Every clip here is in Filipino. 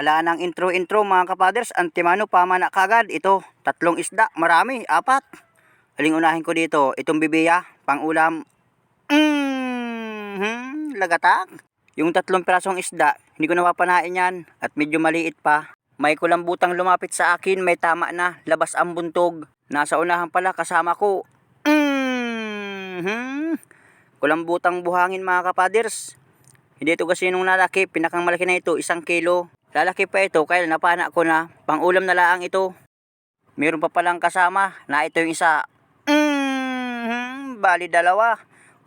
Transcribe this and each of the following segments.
Wala nang intro-intro mga kapaders. Antimano pamana kagad. Ito, tatlong isda. Marami, apat. Aling unahin ko dito. Itong bibiya, pang ulam. Mm, lagatak. Yung tatlong pirasong isda, hindi ko napapanain yan. At medyo maliit pa. May kulambutang lumapit sa akin. May tama na. Labas ang buntog. Nasa unahan pala kasama ko. Mm, kulambutang buhangin mga kapaders. Hindi ito kasi nung lalaki, pinakang malaki na ito, isang kilo. Lalaki pa ito, kaya napana ko na, pang ulam na laang ito. Meron pa palang kasama, na ito yung isa. Mm, bali dalawa.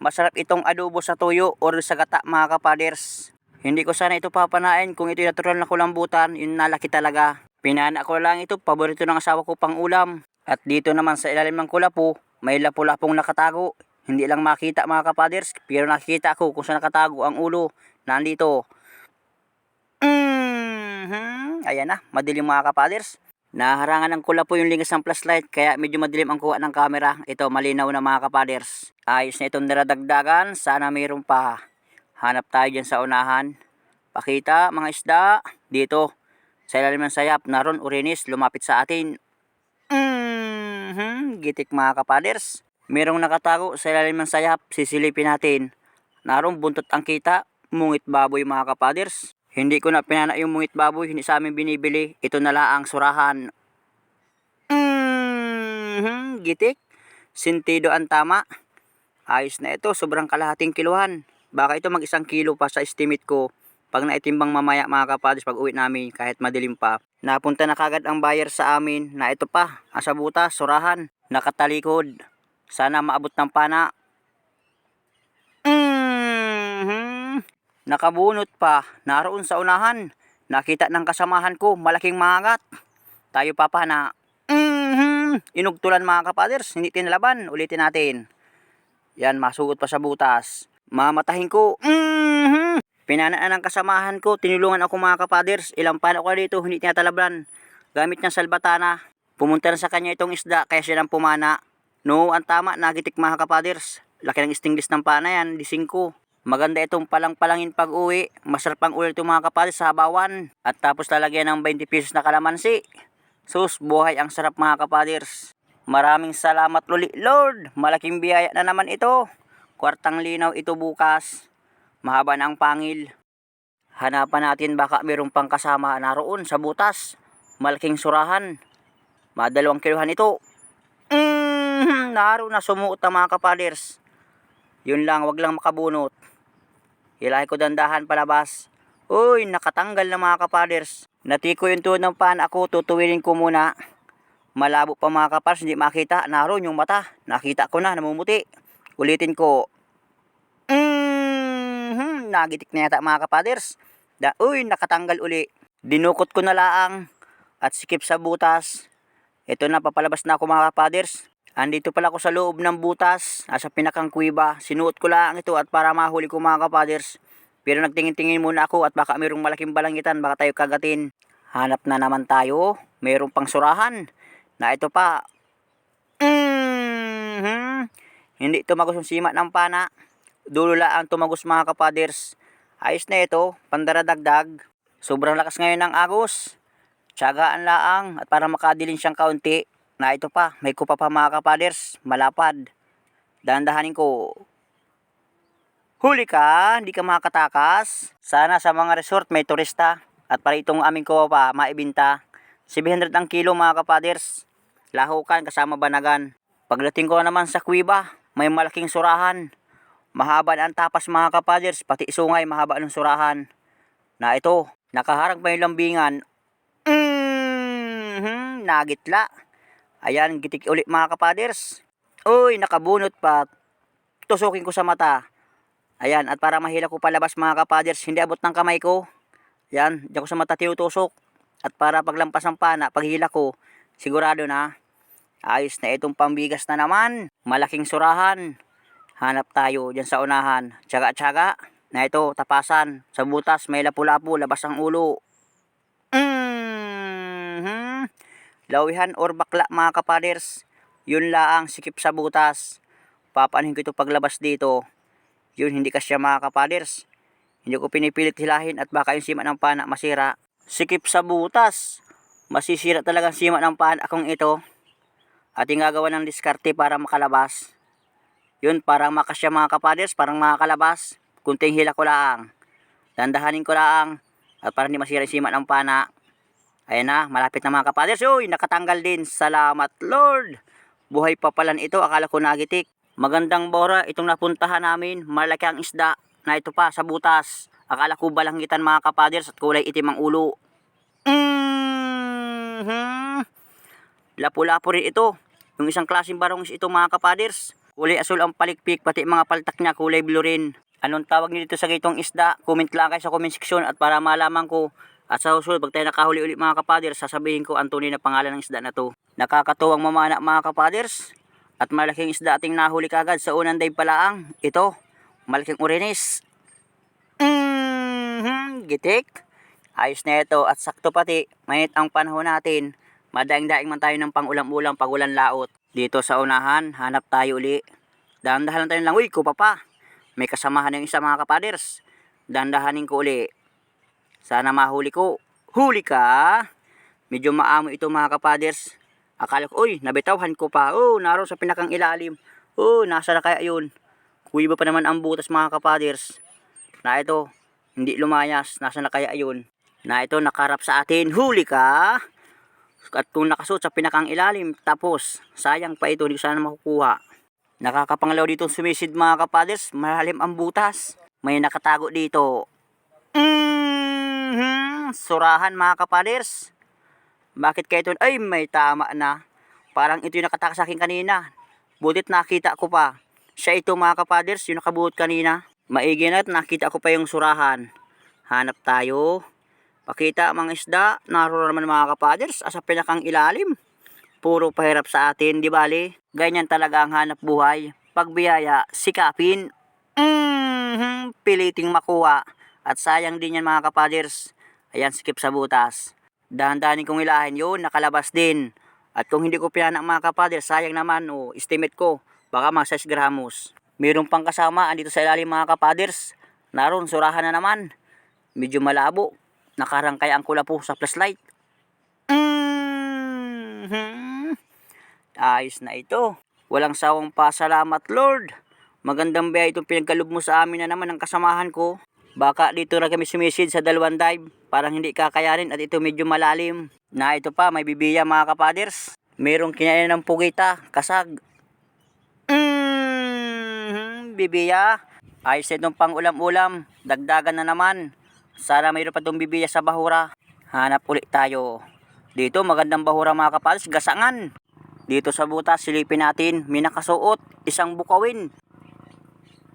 Masarap itong adobo sa tuyo or sa gata mga kapaders. Hindi ko sana ito papanain kung ito yung natural na kulambutan, yung nalaki talaga. Pinana ko lang ito, paborito ng asawa ko pang ulam. At dito naman sa ilalim ng kulapo, may lapu-lapong nakatago. Hindi lang makita mga kapaders, pero nakikita ko kung saan nakatago ang ulo. Nandito. Mhm. Ayan na, madilim mga kapaders. Naharangan ng kulapo yung lingas ng flashlight kaya medyo madilim ang kuha ng camera. Ito malinaw na mga kapaders. Ayos na itong niradagdagan. Sana mayroon pa. Hanap tayo dyan sa unahan. Pakita mga isda. Dito. Sa ilalim ng sayap. Naroon urinis lumapit sa atin. Mhm. Gitik mga kapaders. Merong nakatago sa ilalim ng sayap. Sisilipin natin. Naroon buntot ang kita. Mungit baboy mga kapaders. Hindi ko na pinana yung mungit baboy. Hindi sa amin binibili. Ito na lang ang surahan. Mhm. Gitik. Sintido ang tama. Ayos na ito. Sobrang kalahating kiluhan. Baka ito mag isang kilo pa sa estimate ko. Pag naitimbang mamaya mga kapaders pag uwi namin kahit madilim pa. Napunta na kagad ang buyer sa amin na ito pa. Asa butas, surahan. Nakatalikod. Sana maabot ng pana. Nakabunot pa. Naroon sa unahan. Nakita ng kasamahan ko. Malaking mangat. Tayo pa pa na. Mhm. Inugtulan mga kapaders. Hindi tinalaban. Ulitin natin. Yan, masugot pa sa butas. Mamatahin ko. Mhm. Pinanaan ng kasamahan ko. Tinulungan ako mga kapaders. Ilang pana ko dito. Hindi tinatalaban. Gamit niyang salbatana. Pumunta na sa kanya itong isda. Kaya siya nang pumana. No, ang tama. Nagitik mga kapaders. Laki ng stingless ng pana yan. Di 5. Maganda itong palang-palangin pag uwi. Masarap ang ulit itong mga kapaders sa habawan. At tapos lalagyan ng 20 pesos na kalamansi. Sus, buhay ang sarap mga kapaders. Maraming salamat uli, Lord. Malaking biyaya na naman ito. Kwartang linaw ito bukas. Mahaba na ang pangil. Hanapan natin baka mayroong pang kasama naroon sa butas. Malaking surahan. Madalawang kiluhan ito. Mm, naroon na sumuot ang mga kapaders. Yun lang, wag lang makabunot. Hilahin ko dandahan palabas. Uy, nakatanggal na mga kapaders. Natiko yung tuhod ng pan ako, tutuwilin ko muna. Malabo pa mga kapaders, hindi makita. Naroon yung mata. Nakita ko na, namumuti. Ulitin ko. Mm-hmm, nagitik na yata mga kapaders. Da, uy, nakatanggal uli. Dinukot ko na laang at sikip sa butas. Ito na, papalabas na ako mga kapaders. Andito pala ako sa loob ng butas, nasa pinakang kuiba. Sinuot ko lang ito at para mahuli ko mga kapaders. Pero nagtingin-tingin muna ako at baka mayroong malaking balangitan, baka tayo kagatin. Hanap na naman tayo, mayroong pang surahan. Na ito pa. Mhm. Hindi tumagos yung sima ng pana. Dulo lang tumagos mga kapaders. Ayos na ito, pandaradagdag. Sobrang lakas ngayon ng agos. Tiyagaan laang at para makadilin siyang kaunti. Na ito pa, may kupa pa mga kapaders, malapad. Dahan-dahanin ko. Huli ka, hindi ka makatakas. Sana sa mga resort may turista. At para itong aming kuha pa, maibinta. 700 ang kilo mga kapaders. Lahukan kasama banagan. Pagdating ko naman sa kuiba, may malaking surahan. Mahaba na ang tapas mga kapaders, pati sungay mahaba ng surahan. Na ito, nakaharang pa yung lambingan. Mhm, nagitla. Ayan, gitik ulit mga kapaders. Uy, nakabunot pa. Tusukin ko sa mata. Ayan, at para mahila ko palabas mga kapaders, hindi abot ng kamay ko. Ayan, diyan ko sa mata tinutusok. At para paglampas ng pana, paghila ko, sigurado na. Ayos na itong pambigas na naman. Malaking surahan. Hanap tayo dyan sa unahan. Tsaga-tsaga. Na ito, tapasan. Sa butas, may lapu-lapu, labas ang ulo. Mhm. Lawihan or bakla mga kapaders. Yun laang sikip sa butas. Papanuhin ko ito paglabas dito. Yun hindi kasya mga kapaders. Hindi ko pinipilit hilahin at baka yung sima ng pana masira. Sikip sa butas. Masisira talagang sima ng paan akong ito. Ating gagawa ng diskarte para makalabas. Yun, parang makasya mga kapaders, parang makakalabas. Kunting hila ko lang. Dandahanin ko lang. At para hindi masira yung sima ng pana. Ayan na, malapit na mga kapaders. Uy, nakatanggal din. Salamat Lord. Buhay pa pala ito. Akala ko nagitik. Magandang bora itong napuntahan namin. Malaki ang isda na ito pa sa butas. Akala ko balanggitan mga kapaders at kulay itim ang ulo. mm Lapu-lapu rin ito. Yung isang klaseng barong ito mga kapaders. Kulay asul ang palikpik pati mga paltak niya kulay blue rin. Anong tawag niyo dito sa gitong isda? Comment lang kayo sa comment section at para malaman ko at sa susunod, pag tayo nakahuli ulit mga kapaders, sasabihin ko ang tunay na pangalan ng isda na to. Nakakatuwang mamana mga kapaders. At malaking isda ating nahuli kagad sa unang dive palaang. Ito, malaking urinis. mm gitik. Ayos na ito at sakto pati, mainit ang panahon natin. Madaing-daing man tayo ng pangulam-ulam pag ulan laot. Dito sa unahan, hanap tayo uli. Dahan-dahan tayo lang, uy, ko pa May kasamahan yung isa mga kapaders. Dahan-dahanin ko uli. Sana mahuli ko. Huli ka! Medyo maamo ito mga kapaders. Akala ko, uy, nabitawhan ko pa. Oh, naroon sa pinakang ilalim. Oh, nasa na kaya yun? Kuiba pa naman ang butas mga kapaders. Na ito, hindi lumayas. Nasa na kaya yun? Na ito, nakarap sa atin. Huli ka! At kung nakasuot sa pinakang ilalim, tapos, sayang pa ito, hindi ko sana makukuha. Nakakapangalaw dito sumisid mga kapaders. Malalim ang butas. May nakatago dito. Mm Surahan mga kapaders. Bakit kayo ito? Ay, may tama na. Parang ito yung nakatakas sa akin kanina. Butit nakita ko pa. Siya ito mga kapaders, yung nakabuot kanina. Maigi na at nakita ko pa yung surahan. Hanap tayo. Pakita mga isda. Naroon naman mga kapaders. Asa pinakang ilalim. Puro pahirap sa atin, di bali? Ganyan talaga ang hanap buhay. Pagbiyaya, sikapin. mm piliting makuha. At sayang din yan mga kapaders. Ayan, skip sa butas. Dahan-dahanin kong ilahin yun, nakalabas din. At kung hindi ko pinana mga kapaders, sayang naman, o estimate ko, baka mga 6 gramos. Mayroon pang kasama, andito sa ilalim mga kapaders. Naroon, surahan na naman. Medyo malabo. Nakarangkay ang kula po sa flashlight. mm Ayos na ito. Walang sawang pasalamat, Lord. Magandang biya itong pinagkalob mo sa amin na naman ng kasamahan ko. Baka dito na kami sumisid sa dalawang dive. Parang hindi kakayanin at ito medyo malalim. Na ito pa, may bibiya mga kapaders. Merong kinain ng pugita, kasag. mm bibiya. Ayos na itong pang ulam-ulam. Dagdagan na naman. Sana mayroon pa itong bibiya sa bahura. Hanap ulit tayo. Dito magandang bahura mga kapaders, gasangan. Dito sa butas, silipin natin, may nakasuot, isang bukawin.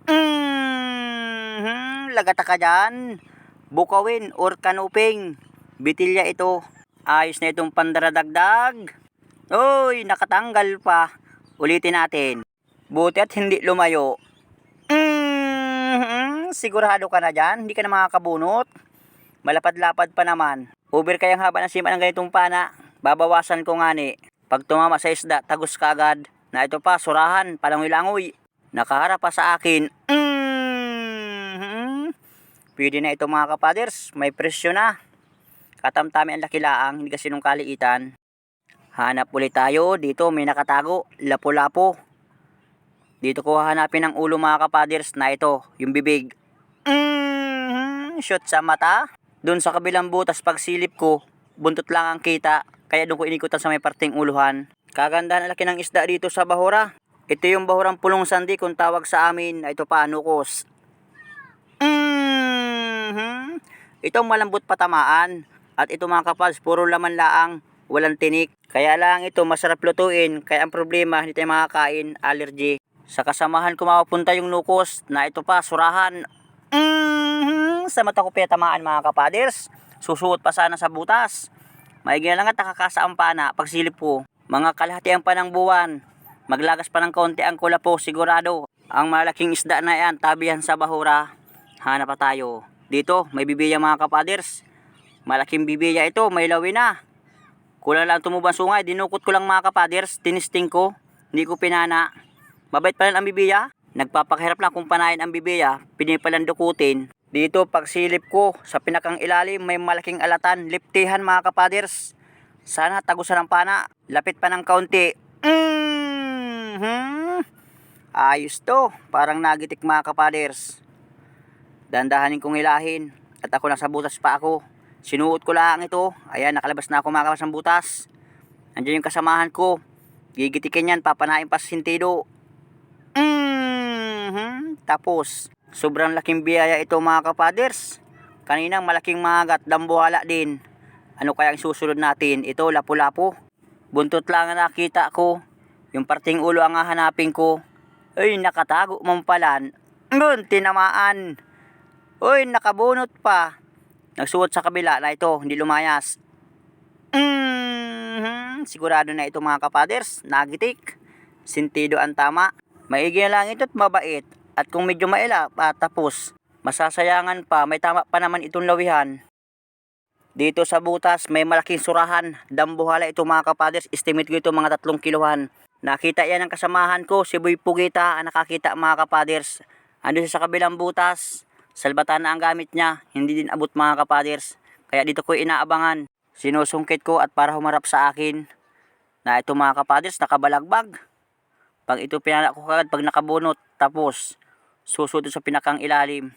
Mm-hmm, lagata ka dyan. Bukawin or kanuping. Bitilya ito. Ayos na itong pandaradagdag. Uy, nakatanggal pa. Ulitin natin. Buti at hindi lumayo. Mm-hmm, sigurado ka na dyan. Hindi ka na makakabunot. Malapad-lapad pa naman. Over kayang haba ng sima ng ganitong pana. Babawasan ko nga ni. Pag tumama sa isda, tagos ka agad. Na ito pa, surahan, palangoy-langoy. Nakaharap pa sa akin. mm Pwede na ito mga kapaders. May presyo na. Katamtami ang lakilaang, hindi kasi nung kaliitan. Hanap ulit tayo. Dito may nakatago. Lapo-lapo. Dito ko hanapin ang ulo mga kapaders na ito. Yung bibig. mm Shot sa mata. Doon sa kabilang butas pagsilip ko, buntot lang ang kita. Kaya doon ko inikutan sa may parting uluhan. Kagandahan ang laki ng isda dito sa Bahura. Ito yung Bahurang Pulong Sandi kung tawag sa amin. Ito pa, nukos. mm Ito malambot patamaan. At ito mga kapals, puro laman laang, walang tinik. Kaya lang ito masarap lutuin. Kaya ang problema, hindi tayo makakain, allergy. Sa kasamahan ko mapapunta yung nukos na ito pa, surahan. mm Sa mata ko pinatamaan mga kapaders. Susuot pa sana sa butas. Maigi na lang at nakakasa ang pana pagsilip ko. Mga kalahatian pa ng buwan. Maglagas pa ng konti ang kula po sigurado. Ang malaking isda na yan, tabihan sa bahura. Hanap pa tayo. Dito, may bibiya mga kapaders. Malaking bibiya ito, may lawi na. Kulang lang tumubang sungay, dinukot ko lang mga kapaders, tinisting ko. Hindi ko pinana. Mabait pa lang ang bibiya. Nagpapakahirap lang kung panayin ang bibiya, pinipalan dukutin. Dito pagsilip ko sa pinakang ilalim may malaking alatan, liptihan mga kapaders. Sana tagusan ng pana, lapit pa ng kaunti. Mhm. Ayos to, parang nagitik mga kapaders. Dandahanin kong ilahin at ako nasa butas pa ako. Sinuot ko lang ito. Ayan, nakalabas na ako mga kabas ng butas. Andiyan yung kasamahan ko. Gigitikin yan, papanain pa sa sintido. Mhm. Tapos, sobrang laking biyaya ito mga kapaders. Kaninang malaking magat, dambuhala din. Ano kaya ang susunod natin? Ito, lapu-lapu. Buntot lang ang nakita ko. Yung parting ulo ang hahanapin ko. Ay, nakatago mampalan. Ngun, tinamaan. Uy, nakabunot pa. Nagsuot sa kabila na ito, hindi lumayas. Mhm, sigurado na ito mga kapaders, nagitik. Sintido ang tama. Maigi lang ito at mabait. At kung medyo maila, patapos. Masasayangan pa, may tama pa naman itong lawihan. Dito sa butas, may malaking surahan. Dambuhala ito mga kapaders, estimate ko ito mga tatlong kiluhan. Nakita yan ng kasamahan ko, si Boy Pugita, ang nakakita mga kapaders. Ando sa kabilang butas. Salbatan na ang gamit niya, hindi din abot mga kapaders. Kaya dito ko inaabangan. Sinusungkit ko at para humarap sa akin. Na ito mga kapaders, nakabalagbag. Pag ito pinala ko kagad, pag nakabunot, tapos susunod sa pinakang ilalim.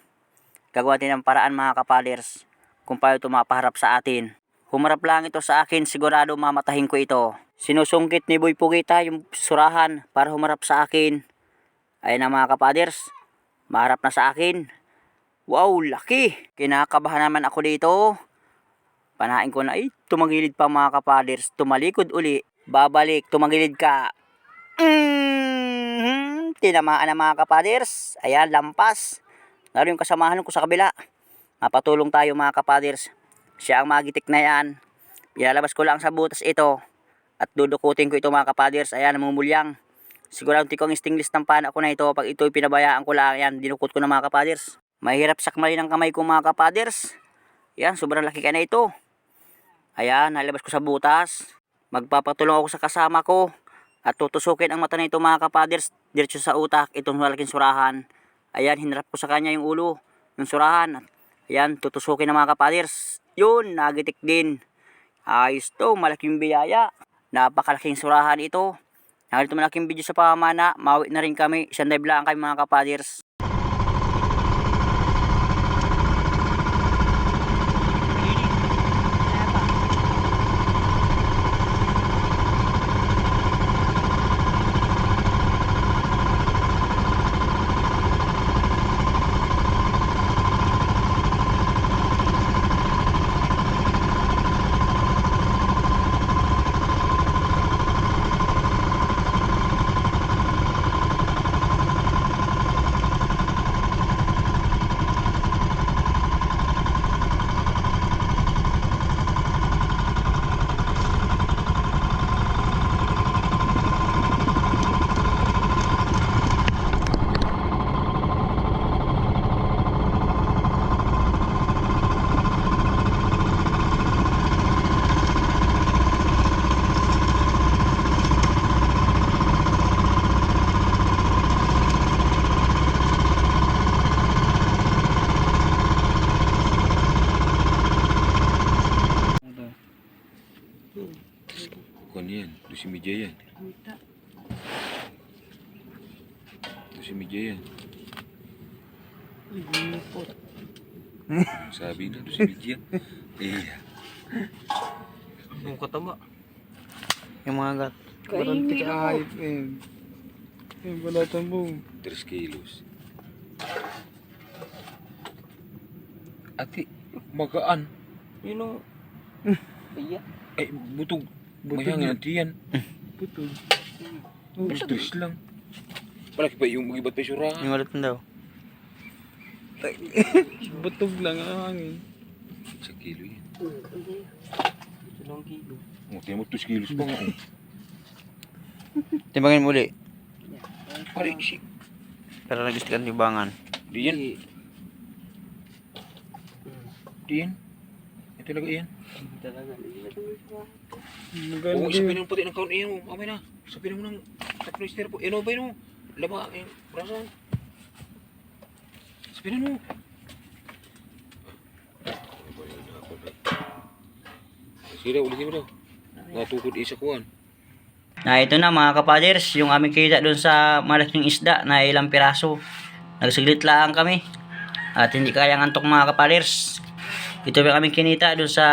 Gagawa din ng paraan mga kapaders kung paano ito mapaharap sa atin. Humarap lang ito sa akin, sigurado mamatahin ko ito. Sinusungkit ni Boy Pugita yung surahan para humarap sa akin. Ayun na mga kapaders, maharap na sa akin. Wow, laki! Kinakabahan naman ako dito. Panain ko na, ay, tumagilid pa mga kapaders. Tumalikod uli. Babalik, tumagilid ka. Mm-hmm. Tinamaan na mga kapaders. Ayan, lampas. Naroon yung kasamahan ko sa kabila. Mapatulong tayo mga kapaders. Siya ang magitik na yan. Pinalabas ko lang sa butas ito. At dudukutin ko ito mga kapaders. Ayan, namumulyang. Sigurado tikong stingless ng pana ko na ito. Pag ito'y pinabayaan ko lang, yan, dinukot ko na mga kapaders. Mahirap sakmali ng kamay ko mga kapaders. Yan, sobrang laki ka na ito. Ayan, nalabas ko sa butas. Magpapatulong ako sa kasama ko. At tutusukin ang mata nito mga kapaders. Diretso sa utak, itong malaking surahan. Ayan, hinarap ko sa kanya yung ulo. Yung surahan. Ayan, tutusukin ng mga kapaders. Yun, nagitik din. Ayos to, malaking biyaya. Napakalaking surahan ito. Nakita malaking video sa pamana, mawi na rin kami. Isang dive lang kami mga kapaders. Media yan. Lucy media yan. Sabi na, Lucy media. Iya. Yung kataba. Yung mga gat. Parang tikahayop eh. Yung balatan mo. 3 kilos. Ati, magaan. Yun o. Iya. Ay, butog. Butog Mayang yan. Putol. Mas tres lang. Palaki pa yung mag-ibat pa yung surahan. Yung ulit daw. Butog lang ang hangin. Sa kilo yan. Ilang kilo. Oh, tiyan mo 2 kilos pa nga. oh. Timbangin muli. Pare, si. Para nagustikan timbangan. Di yan. Di yan. Ito talaga yan. Talaga. Maganda. Oo, isipin ng puti ng kaon. Mo, mamay na. Isipin mo ng tatlo po. Ayan o ba yun o? Laba, ayan. Brasan. Isipin mo. Sira, ulitin mo daw. Natukod isa kuhan. Ah. Na ito na mga kapaders, yung aming kita doon sa malaking isda na ilang piraso. Nagsaglit lang kami. At hindi kaya antok mga kapaders. Ito yung aming kinita doon sa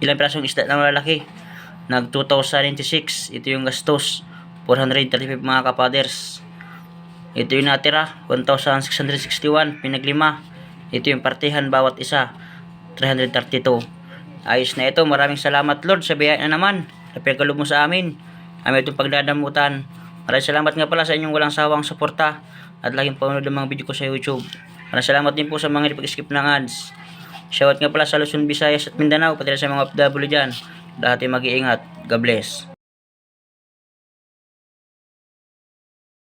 ilang pirasong isda na malaki. Nag 2,096. Ito yung gastos. 435 mga kapaders. Ito yung natira. 1,661. Pinaglima. Ito yung partihan bawat isa. 332. Ayos na ito. Maraming salamat Lord sa biyaya na naman. Pagkalob mo sa amin. Amin itong pagdadamutan. Maraming salamat nga pala sa inyong walang sawang suporta at laging panonood ng mga video ko sa YouTube. Maraming salamat din po sa mga pag-skip ng ads. Shoutout nga pala sa Luzon, Visayas at Mindanao, pati na sa mga OFW dyan. Dati mag-iingat. God bless.